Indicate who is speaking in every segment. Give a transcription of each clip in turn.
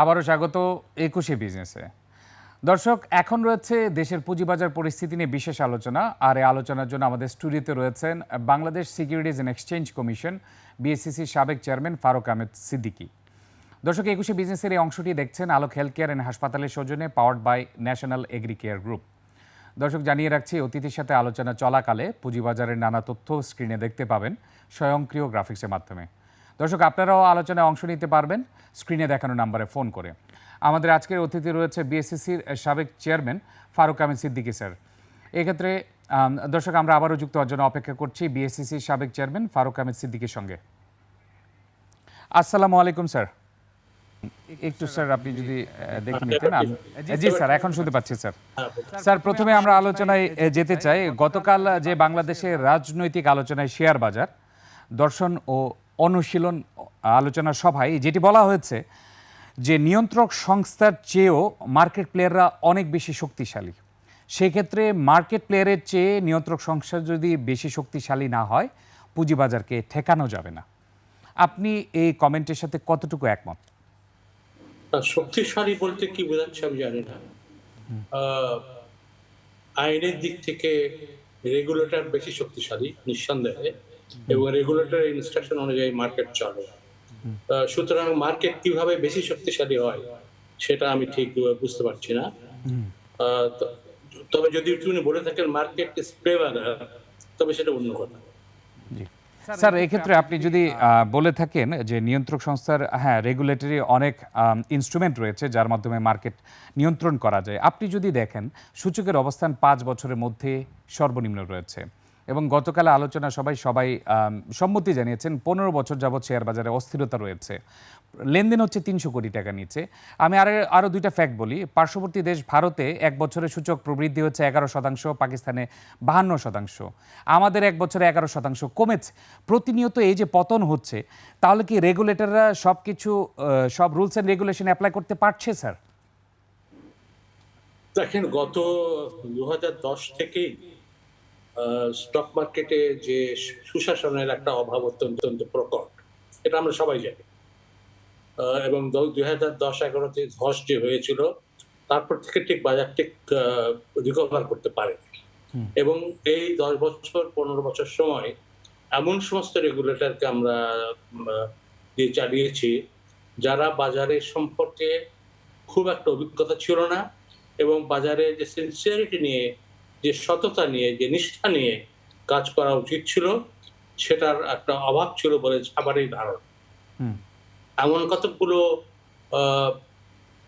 Speaker 1: আবারও স্বাগত একুশে বিজনেসে দর্শক, এখন রয়েছে দেশের পুঁজিবাজার পরিস্থিতি নিয়ে বিশেষ আলোচনা, আর এই আলোচনার জন্য আমাদের স্টুডিওতে রয়েছেন Bangladesh securities and exchange commission বিএসসিসির সাবেক চেয়ারম্যান ফারুক আহমেদ সিদ্দিকী। দর্শক, একুশে বিজনেসের এই অংশটি দেখছেন আলোক হেলথ কেয়ার অ্যান্ড হাসপাতালের সৌজন্যে powered by national agri care group দর্শক, জানিয়ে রাখছি, অতিথির সাথে আলোচনা চলাকালে পুঁজিবাজারের নানা তথ্য স্ক্রিনে দেখতে পাবেন স্বয়ংক্রিয় গ্রাফিক্সের মাধ্যমে। দর্শক আপনারাও আলোচনায় অংশ নিতে পারবেন। স্ক্রিনে দেখানো নাম্বারে ফোন করে। আমাদের আজকের অতিথি রয়েছে বিএসসিসির সাবেক চেয়ারম্যান ফারুক আহমেদ সিদ্দিকি স্যার। এক্ষেত্রে দর্শক আমরা আবারও যুক্ত হওয়ার জন্য অপেক্ষা করছি বিএসসিসির সাবেক চেয়ারম্যান ফারুক আহমেদ সিদ্দিকীর সঙ্গে। আসসালামু আলাইকুম স্যার। একটু স্যার আপনি যদি দেখে নিতেন। জি স্যার এখন শুনতে পাচ্ছি স্যার। স্যার প্রথমে আমরা আলোচনায় যেতে চাই। গতকাল যে বাংলাদেশের রাজনৈতিক আলোচনায় শেয়ার বাজার দর্শন ও অনুশীলন, আলোচনা সভায় যেটি বলা হয়েছে যে নিয়ন্ত্রক সংস্থার চেয়েও মার্কেট প্লেয়াররা অনেক বেশি শক্তিশালী। সেক্ষেত্রে মার্কেট প্লেয়ারের চেয়ে নিয়ন্ত্রক সংস্থা যদি বেশি শক্তিশালী না হয়, পুঁজিবাজারকে ঠেকানো যাবে না। আপনি এই কমেন্টের সাথে কতটুকু একমত?
Speaker 2: শক্তিশালী বলতে কি বোঝাচ্ছে আমি জানি না। আইনের দিক থেকে রেগুলেটর বেশি শক্তিশালী, নিঃসন্দেহে। এবং রেগুলেটর ইনস্ট্রাকশন অনুযায়ী মার্কেট চলে। সুতরাং মার্কেট কীভাবে বেশি শক্তিশালী হয় সেটা আমি ঠিক বুঝতে পারছি না। তবে যদি তুমি বলে থাকেন মার্কেট ইজ তবে সেটা অন্য কথা।
Speaker 1: স্যার এক্ষেত্রে আপনি যদি আহ, বলে থাকেন যে নিয়ন্ত্রক সংস্থার হ্যাঁ রেগুলেটরি অনেক ইনস্ট্রুমেন্ট রয়েছে যার মাধ্যমে মার্কেট নিয়ন্ত্রণ করা যায়। আপনি যদি দেখেন সূচকের অবস্থান পাঁচ বছরের মধ্যে সর্বনিম্ন রয়েছে। এবং গতকাল আলোচনা সবাই সবাই সম্মতি জানিয়েছেন পনেরো বছর যাবৎ শেয়ার বাজারে অস্থিরতা রয়েছে। লেনদেন হচ্ছে তিনশো কোটি টাকা নিচে। আমি আরও আরও দুইটা ফ্যাক্ট বলি। পার্শ্ববর্তী দেশ ভারতে এক বছরে সূচক প্রবৃদ্ধি হচ্ছে এগারো শতাংশ, পাকিস্তানে বাহান্ন শতাংশ। আমাদের এক বছরে এগারো শতাংশ কমেছে। প্রতিনিয়ত এই যে পতন হচ্ছে, তাহলে কি রেগুলেটররা সব কিছু সব রুলস অ্যান্ড রেগুলেশন অ্যাপ্লাই করতে পারছে স্যার
Speaker 2: দেখেন, গত দু থেকেই স্টক মার্কেটে যে সুশাসনের একটা অভাব অত্যন্ত অত্যন্ত প্রকট এটা আমরা সবাই জানি। এবং দুই হাজার দশ এগারোতে ধস যে হয়েছিল তারপর থেকে ঠিক বাজার ঠিক রিকভার করতে পারে এবং এই দশ বছর পনেরো বছর সময় এমন সমস্ত রেগুলেটরকে আমরা দিয়ে চালিয়েছি যারা বাজারের সম্পর্কে খুব একটা অভিজ্ঞতা ছিল না এবং বাজারে যে সিনসিয়ারিটি নিয়ে যে সততা নিয়ে যে নিষ্ঠা নিয়ে কাজ করা উচিত ছিল সেটার একটা অভাব ছিল বলে সবারই ধারণা। এমন কতগুলো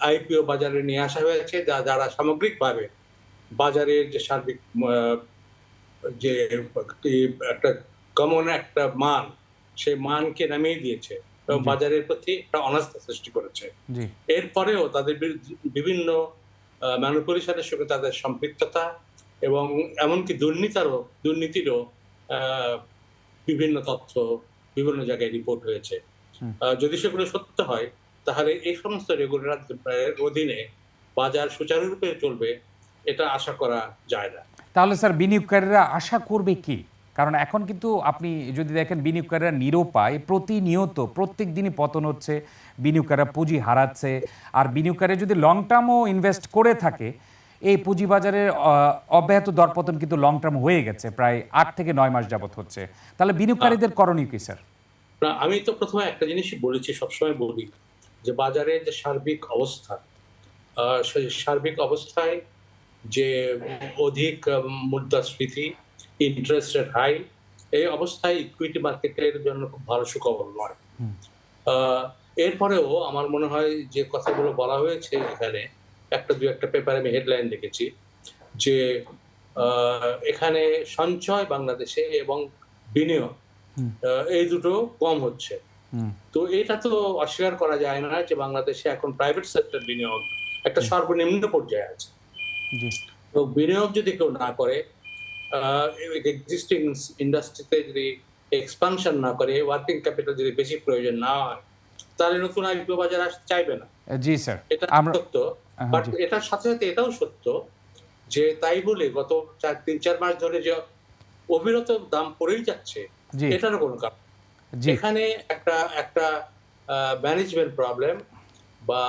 Speaker 2: আইপিও বাজারে নিয়ে আসা হয়েছে যা যারা সামগ্রিকভাবে বাজারের যে সার্বিক যে একটা কমন একটা মান সেই মানকে নামিয়ে দিয়েছে এবং বাজারের প্রতি একটা অনাস্থা সৃষ্টি করেছে। এরপরেও তাদের বিভিন্ন ম্যানুপুলেশনের সঙ্গে তাদের সম্পৃক্ততা এবং এমনকি দুর্নীতারও দুর্নীতিরও বিভিন্ন তথ্য বিভিন্ন জায়গায় রিপোর্ট হয়েছে। যদি সেগুলো সত্য হয় তাহলে এই সমস্ত রেগুলেটরের অধীনে বাজার সুচারুরূপে চলবে এটা আশা করা যায় না।
Speaker 1: তাহলে স্যার বিনিয়োগকারীরা আশা করবে কি? কারণ এখন কিন্তু আপনি যদি দেখেন বিনিয়োগকারীরা নিরুপায় প্রতিনিয়ত প্রত্যেক দিনই পতন হচ্ছে বিনিয়োগকারীরা পুঁজি হারাচ্ছে আর বিনিয়োগকারী যদি লং টার্মও ইনভেস্ট করে থাকে এই পুঁজিবাজারের অব্যাহত দরপতন কিন্তু লং টার্ম হয়ে গেছে প্রায় আট থেকে নয় মাস যাবত হচ্ছে। তাহলে বিনিয়োগকারীদের করণীয় কি স্যার?
Speaker 2: না আমি তো প্রথমে একটা জিনিসই বলেছি সবসময় বলি যে বাজারের যে সার্বিক অবস্থা সেই সার্বিক অবস্থায় যে অধিক মুদ্রাস্ফীতি ইন্টারেস্ট রেট হাই এই অবস্থায় ইকুইটি মার্কেটের জন্য খুব ভালো সুখবর নয়। এরপরেও আমার মনে হয় যে কথাগুলো বলা হয়েছে এখানে একটা দু একটা পেপারে আমি হেডলাইন দেখেছি যে এখানে সঞ্চয় বাংলাদেশে এবং বিনিয়োগ এই দুটো কম হচ্ছে। তো এটা তো অস্বীকার করা যায় না যে বাংলাদেশে এখন প্রাইভেট সেক্টর বিনিয়োগ একটা সর্বনিম্ন পর্যায়ে আছে। তো বিনিয়োগ যদি কেউ না করে এক্সিস্টিং ইন্ডাস্ট্রিতে যদি এক্সপানশন না করে ওয়ার্কিং ক্যাপিটাল যদি বেশি প্রয়োজন না হয় তাহলে নতুন আইপিও বাজার চাইবে না।
Speaker 1: জি স্যার
Speaker 2: এটা
Speaker 1: আমরা-
Speaker 2: সত্য। বাট এটার সাথে সাথে এটাও সত্য যে তাই বলে গত চার তিন চার মাস ধরে যে অবিরত দাম পড়েই যাচ্ছে এটারও কোনো কারণ এখানে একটা একটা ম্যানেজমেন্ট প্রবলেম বা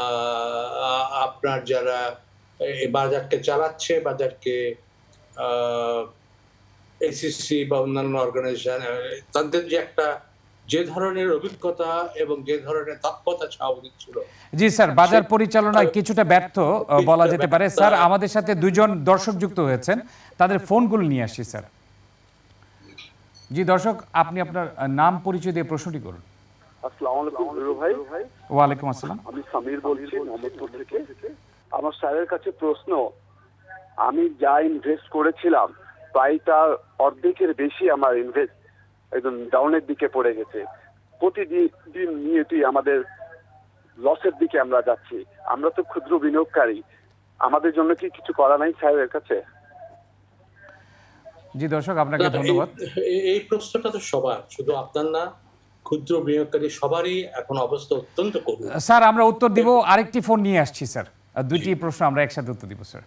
Speaker 2: আপনার যারা বাজারকে চালাচ্ছে বাজারকে এসিসি বা অন্যান্য অর্গানাইজেশন তাদের যে একটা যে ধরনের অভিজ্ঞতা এবং যে ধরনের দক্ষতা চাওয়া উচিত ছিল।
Speaker 1: জি স্যার বাজার পরিচালনায় কিছুটা ব্যর্থ বলা যেতে পারে। স্যার আমাদের সাথে দুজন দর্শক যুক্ত হয়েছেন। তাদের ফোনগুলো নিয়ে আসছি স্যার। জি দর্শক আপনি আপনার নাম পরিচয় দিয়ে প্রশ্নটি করুন।
Speaker 3: আসসালামু আলাইকুম ভাই।
Speaker 1: ওয়ালাইকুম আসসালাম।
Speaker 3: আমি সামির বলছি মোহাম্মদপুর থেকে। আমার স্যারের কাছে প্রশ্ন আমি যা ইনভেস্ট করেছিলাম প্রায় তার অর্ধেকের বেশি আমার ইনভেস্ট একদম ডাউনের দিকে পড়ে গেছে। প্রতিদিন দিন আমাদের লসের দিকে আমরা যাচ্ছি। আমরা তো ক্ষুদ্র বিনিয়োগকারী। আমাদের জন্য কি কিছু করা নাই স্যারের কাছে?
Speaker 1: জি দর্শক আপনাকে ধন্যবাদ।
Speaker 2: এই- এই প্রশ্নটা তো সবার শুধু আপনার না ক্ষুদ্র বিনিয়োগকারী সবারই এখন অবস্থা অত্যন্ত করুণ
Speaker 1: স্যার আমরা উত্তর দিব আরেকটি ফোন নিয়ে আসছি স্যার। দুইটি প্রশ্ন আমরা একসাথে উত্তর দিব স্যার।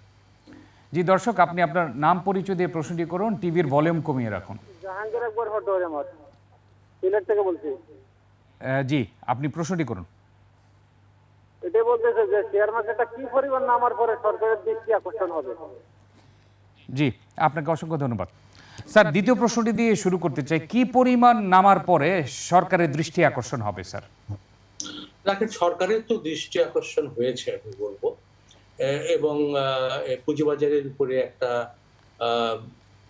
Speaker 1: জি দর্শক আপনি আপনার নাম পরিচয় দিয়ে প্রশ্নটি করুন টিভির ভলিউম কমিয়ে রাখুন।
Speaker 4: জাহাঙ্গীর একবার ফটো আমার। সিলেট থেকে বলছি।
Speaker 1: জি আপনি প্রশ্নটি করুন।
Speaker 4: এটাই বলতেছে যে শেয়ার মার্কেটটা কি পরিমাণ নামার পরে সরকারের দৃষ্টি আকর্ষণ হবে?
Speaker 1: জি আপনাকে অসংখ্য ধন্যবাদ। স্যার দ্বিতীয় প্রশ্নটি দিয়ে শুরু করতে চাই। কি পরিমাণ নামার পরে সরকারের দৃষ্টি আকর্ষণ হবে স্যার?
Speaker 2: দেখেন সরকারের তো দৃষ্টি আকর্ষণ হয়েছে আমি বলব। এবং পুঁজিবাজারের উপরে একটা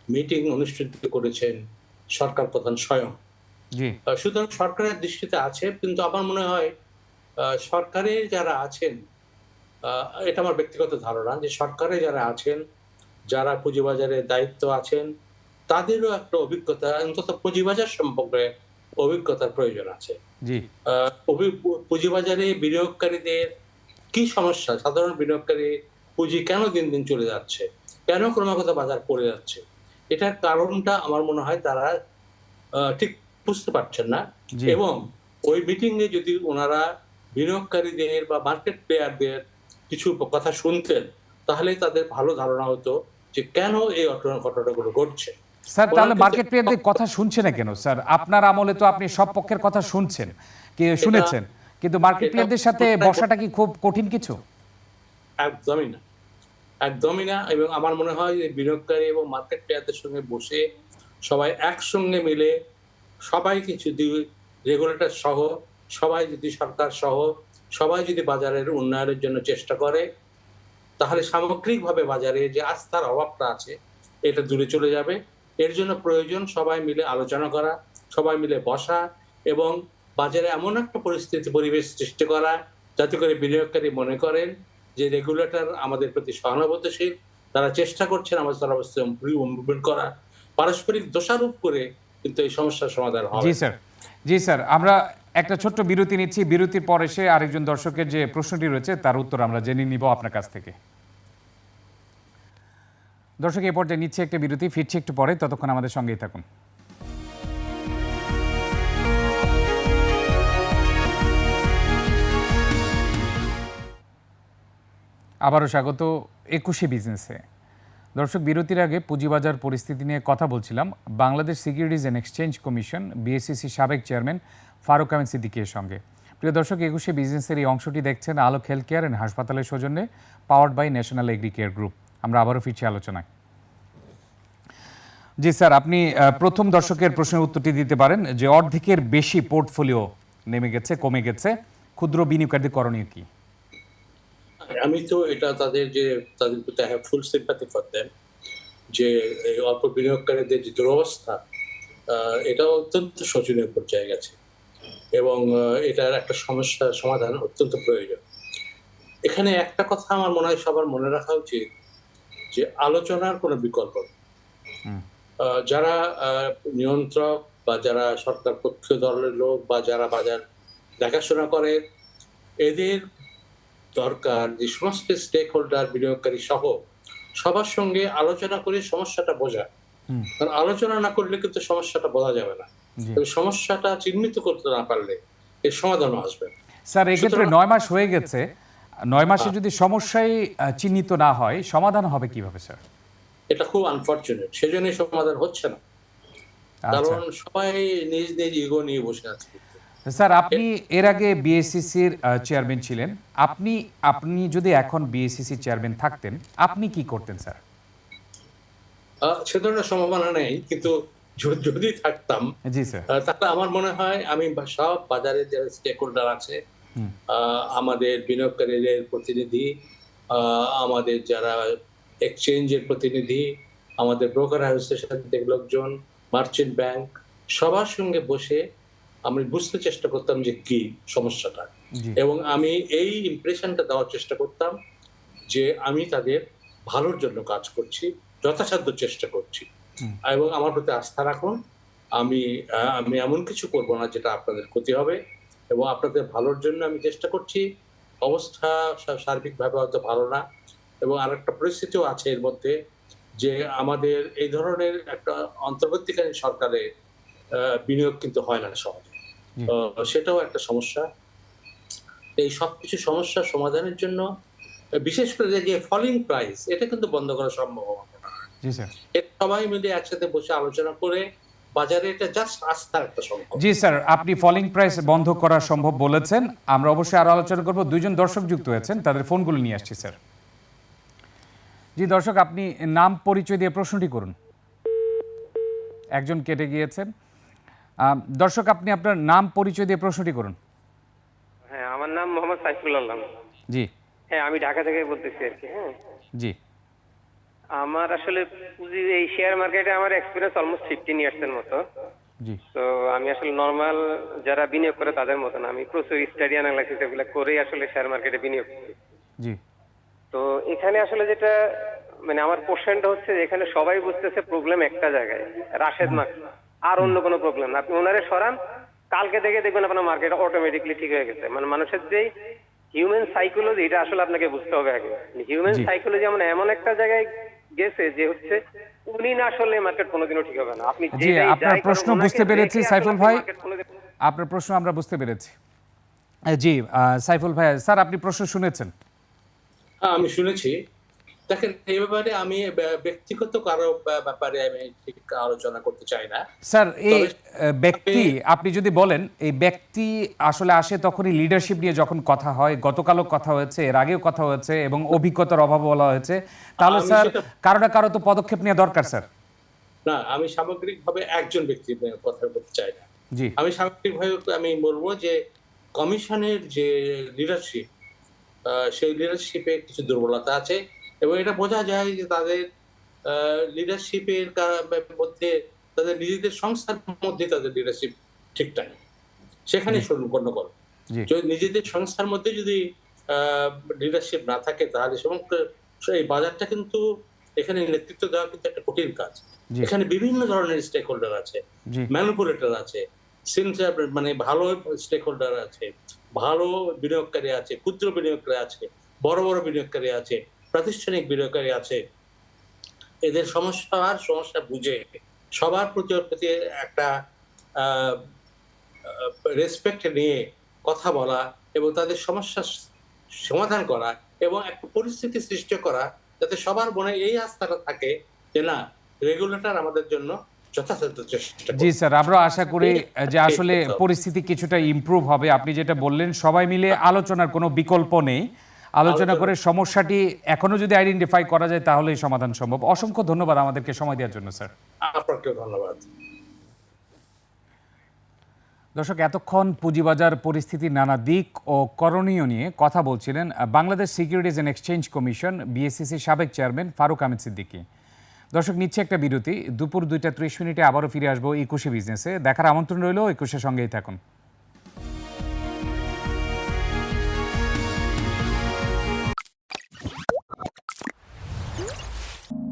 Speaker 2: মিটিং অনুষ্ঠিত করেছেন সরকার প্রধান স্বয়ং। সুতরাং সরকারের দৃষ্টিতে আছে কিন্তু আমার মনে হয় আহ, সরকারের যারা আছেন এটা আমার ব্যক্তিগত ধারণা যে সরকারে যারা আছেন যারা পুঁজিবাজারের দায়িত্ব আছেন তাদেরও একটা অভিজ্ঞতা অন্তত পুঁজিবাজার সম্পর্কে অভিজ্ঞতার প্রয়োজন আছে। পুঁজিবাজারে বিনিয়োগকারীদের কি সমস্যা? সাধারণ বিনিয়োগকারী পুঁজি কেন দিন দিন চলে যাচ্ছে? কেন ক্রমাগত বাজার পড়ে যাচ্ছে? এটার কারণটা আমার মনে হয় তারা ঠিক বুঝতে পারছেন না। এবং ওই মিটিং এ যদি ওনারা বিনিয়োগকারীদের বা মার্কেট প্লেয়ারদের কিছু কথা শুনতেন তাহলে তাদের ভালো ধারণা হতো যে কেন এই ঘটনা- ঘটনাগুলো ঘটছে।
Speaker 1: স্যার তাহলে মার্কেট প্লেয়ারদের কথা শুনছে না কেন স্যার? আপনার আমলে তো আপনি সব পক্ষের কথা শুনছেন কি শুনেছেন। কিন্তু মার্কেট প্লেয়ারদের সাথে বসাটা কি খুব কঠিন কিছু?
Speaker 2: একদমই না। একদমই না এবং আমার মনে হয় বিনিয়োগকারী এবং মার্কেট প্লেয়ারদের সঙ্গে বসে সবাই একসঙ্গে মিলে সবাই কিছু রেগুলেটর সহ, সবাই যদি সরকার সহ, সবাই যদি বাজারের উন্নয়নের জন্য চেষ্টা করে, তাহলে সামগ্রিকভাবে বাজারে যে আস্থার অভাবটা আছে, এটা দূরে চলে যাবে। এর জন্য প্রয়োজন সবাই মিলে আলোচনা করা, সবাই মিলে বসা এবং বাজারে এমন একটা পরিস্থিতি, পরিবেশ সৃষ্টি করা, যাতে করে বিনিয়োগকারী মনে করেন যে রেগুলেটর আমাদের প্রতি সহানুভূতিশীল তারা চেষ্টা করছেন আমাদের অবস্থা ইমপ্রুভমেন্ট করা পারস্পরিক দোষারোপ করে কিন্তু এই সমস্যার সমাধান হবে
Speaker 1: জি স্যার। জি স্যার আমরা একটা ছোট্ট বিরতি নিচ্ছি। বিরতির পর এসে আরেকজন দর্শকের যে প্রশ্নটি রয়েছে তার উত্তর আমরা জেনে নিব আপনার কাছ থেকে। দর্শক এই পর্যায়ে নিচ্ছে একটা বিরতি ফিরছি একটু পরে ততক্ষণ আমাদের সঙ্গেই থাকুন। আবারও স্বাগত একুশে বিজনেসে। দর্শক, বিরতির আগে পুঁজিবাজার পরিস্থিতি নিয়ে কথা বলছিলাম। Bangladesh securities and exchange commission BSCC সাবেক চেয়ারম্যান ফারুক আমিন সিদ্দিকের সঙ্গে। প্রিয় দর্শক, একুশে বিজনেসের এই অংশটি দেখছেন আলোক হেলথ কেয়ার অ্যান্ড হাসপাতালের সৌজন্যে, powered by national agri care group. আমরা আবারও ফিরছি আলোচনায়। জি স্যার, আপনি প্রথম দর্শকের প্রশ্নের উত্তরটি দিতে পারেন যে অর্ধেকের বেশি পোর্টফোলিও নেমে গেছে, কমে গেছে। ক্ষুদ্র বিনিয়োগকারীদের করণীয় কি?
Speaker 2: আমি তো এটা তাদের যে তাদের প্রতি have full sympathy for them যে এই অল্প বিনিয়োগকারীদের যে দুরবস্থা এটা অত্যন্ত শোচনীয় পর্যায়ে গেছে। এবং এটার একটা সমস্যার সমাধান অত্যন্ত প্রয়োজন। এখানে একটা কথা আমার মনে হয় সবার মনে রাখা উচিত যে আলোচনার কোনো বিকল্প যারা নিয়ন্ত্রক বা যারা সরকার পক্ষীয় দলের লোক বা যারা বাজার দেখাশোনা করে এদের দরকার যে সমস্ত স্টেক হোল্ডার বিনিয়োগকারী সহ সবার সঙ্গে আলোচনা করে সমস্যাটা বোঝা। কারণ আলোচনা না করলে কিন্তু সমস্যাটা বোঝা যাবে না। সমস্যাটা চিহ্নিত করতে না পারলে এর সমাধানও আসবে।
Speaker 1: স্যার এক্ষেত্রে নয় মাস হয়ে গেছে। নয় মাসে যদি সমস্যাই চিহ্নিত না হয় সমাধান হবে কীভাবে স্যার?
Speaker 2: এটা খুব আনফর্চুনেট সেজন্যই সমাধান হচ্ছে না।
Speaker 1: আচ্ছা।
Speaker 2: কারণ সবাই নিজ নিজ ইগো নিয়ে বসে আছে।
Speaker 1: স্যার আপনি এর আগে বিএসসিসির চেয়ারম্যান ছিলেন। আপনি আপনি যদি এখন বিএসসিসি চেয়ারম্যান থাকতেন আপনি কি করতেন স্যার?
Speaker 2: আহ, সে ধরনের সম্ভাবনা নেই কিন্তু যদি থাকতাম
Speaker 1: জি স্যার।
Speaker 2: তাহলে আমার মনে হয় আমি সব বাজারে যে স্টেক হোল্ডার আছে আমাদের বিনিয়োগকারীদের প্রতিনিধি আমাদের যারা এক্সচেঞ্জের প্রতিনিধি আমাদের ব্রোকার হাউসের সাথে লোকজন মার্চেন্ট ব্যাংক সবার সঙ্গে বসে আমি বুঝতে চেষ্টা করতাম যে কি সমস্যাটা। এবং আমি এই ইমপ্রেশনটা দেওয়ার চেষ্টা করতাম যে আমি তাদের ভালোর জন্য কাজ করছি যথাসাধ্য চেষ্টা করছি। এবং আমার প্রতি আস্থা রাখুন আমি আমি এমন কিছু করব না যেটা আপনাদের ক্ষতি হবে এবং আপনাদের ভালোর জন্য আমি চেষ্টা করছি। অবস্থা সার্বিকভাবে হয়তো ভালো না এবং আর একটা পরিস্থিতিও আছে এর মধ্যে যে আমাদের এই ধরনের একটা অন্তর্বর্তীকালীন সরকারে বিনিয়োগ কিন্তু হয় না সহজে। সেটাও একটা সমস্যা। এই সব কিছু সমস্যার সমাধানের জন্য বিশেষ করে যে ফলিং প্রাইস এটা কিন্তু বন্ধ করা সম্ভব হবে সবাই মিলে একসাথে বসে আলোচনা করে বাজারে এটা জাস্ট আস্থার একটা সংকট।
Speaker 1: জি স্যার আপনি ফলিং প্রাইস বন্ধ করা সম্ভব বলেছেন। আমরা অবশ্যই আরও আলোচনা করব। দুইজন দর্শক যুক্ত হয়েছেন তাদের ফোনগুলো নিয়ে আসছি স্যার। জি দর্শক আপনি নাম পরিচয় দিয়ে প্রশ্নটি করুন। একজন কেটে গিয়েছেন। দর্শক আপনি আপনার নাম পরিচয় দিয়ে প্রশ্নটি করুন।
Speaker 5: হ্যাঁ আমার নাম মোহাম্মদ সাইফুল আলম।
Speaker 1: জি।
Speaker 5: হ্যাঁ আমি ঢাকা থেকে বলতেছি আর কি হ্যাঁ।
Speaker 1: জি।
Speaker 5: আমার আসলে পুঁজি এই শেয়ার মার্কেটে আমার এক্সপিরিয়েন্স অলমোস্ট ফিফটিন ইয়ার্সের মতো।
Speaker 1: জি।
Speaker 5: তো আমি আসলে নর্মাল যারা বিনিয়োগ করে তাদের মতন আমি প্রচুর স্টাডি অ্যানালাইসিস এগুলো করেই আসলে শেয়ার মার্কেটে বিনিয়োগ করি।
Speaker 1: জি।
Speaker 5: তো এখানে আসলে যেটা মানে আমার কোশ্চেনটা হচ্ছে এখানে সবাই বুঝতেছে প্রবলেম একটা জায়গায় রাশেদ মার্ক। আর অন্য কোনো প্রবলেম না। আপনি ওনারে সরান কালকে থেকে দেখবেন আপনার মার্কেট অটোমেটিকলি ঠিক হয়ে গেছে। মানে মানুষের যে হিউম্যান সাইকোলজি এটা আসলে আপনাকে বুঝতে হবে আগে। হিউম্যান। সাইকোলজি এমন এমন একটা জায়গায় গেছে যে হচ্ছে উনি না আসলে মার্কেট কোনোদিনও ঠিক হবে না। আপনি
Speaker 1: জি, আপনার প্রশ্ন বুঝতে পেরেছি, সাইফুল ভাই। আপনার প্রশ্ন আমরা বুঝতে পেরেছি। জি সাইফুল ভাই স্যার আপনি প্রশ্ন শুনেছেন?
Speaker 2: হ্যাঁ আমি শুনেছি। দেখেন এই ব্যাপারে আমি ব্যক্তিগত কারও ব্যাপারে আমি ঠিক আলোচনা করতে চাই না।
Speaker 1: স্যার এই ব্যক্তি আপনি যদি বলেন এই ব্যক্তি আসলে আসে তখনই লিডারশিপ নিয়ে যখন কথা হয় গতকালও কথা হয়েছে এর আগেও কথা হয়েছে এবং অভিজ্ঞতার অভাব বলা হয়েছে তাহলে স্যার কারও না কারও তো পদক্ষেপ নেওয়া দরকার স্যার।
Speaker 2: না আমি সামগ্রিকভাবে একজন ব্যক্তির কথা বলতে চাই না।
Speaker 1: জি।
Speaker 2: আমি সামগ্রিকভাবে আমি বলব যে কমিশনের যে লিডারশিপ সেই লিডারশিপে কিছু দুর্বলতা আছে। এবং এটা বোঝা যায় যে তাদের লিডারশিপের মধ্যে তাদের নিজেদের সংস্থার মধ্যে তাদের লিডারশিপ ঠিকঠাক। সেখানে সম্পন্ন করো যদি নিজেদের সংস্থার মধ্যে যদি লিডারশিপ না থাকে তাহলে সমস্ত এই বাজারটা কিন্তু এখানে নেতৃত্ব দেওয়া কিন্তু একটা কঠিন কাজ। এখানে বিভিন্ন ধরনের স্টেক হোল্ডার আছে ম্যানুপুলেটর আছে। মানে ভালো স্টেক হোল্ডার আছে। ভালো বিনিয়োগকারী আছে ক্ষুদ্র বিনিয়োগকারী আছে বড় বড় বিনিয়োগকারী আছে। প্রাতিষ্ঠানিক বিনিয়োগকারী আছে। এদের সমস্যা আর সমস্যা বুঝে সবার প্রতি প্রতি একটা রেসপেক্ট নিয়ে কথা বলা এবং তাদের সমস্যা সমাধান করা এবং একটা পরিস্থিতি সৃষ্টি করা যাতে সবার মনে এই আস্থাটা থাকে যে না রেগুলেটর আমাদের জন্য যথাযথ চেষ্টা
Speaker 1: জি স্যার আমরা আশা করি যে আসলে পরিস্থিতি কিছুটা ইমপ্রুভ হবে। আপনি যেটা বললেন সবাই মিলে আলোচনার কোনো বিকল্প নেই। আলোচনা করে সমস্যাটি এখনও যদি আইডেন্টিফাই করা যায় তাহলেই সমাধান সম্ভব। অসংখ্য ধন্যবাদ আমাদেরকে সময় দেওয়ার জন্য স্যার।
Speaker 2: আপনাকেও ধন্যবাদ।
Speaker 1: দর্শক এতক্ষণ পুঁজিবাজার পরিস্থিতির নানা দিক ও করণীয় নিয়ে কথা বলছিলেন Bangladesh securities and exchange commission BSCC সাবেক চেয়ারম্যান ফারুক আহমেদ সিদ্দিকী। দর্শক নিচ্ছে একটা বিরতি। দুপুর দুইটা ত্রিশ মিনিটে আবারও ফিরে আসব একুশে বিজনেসে। দেখার আমন্ত্রণ রইল একুশের সঙ্গেই থাকুন।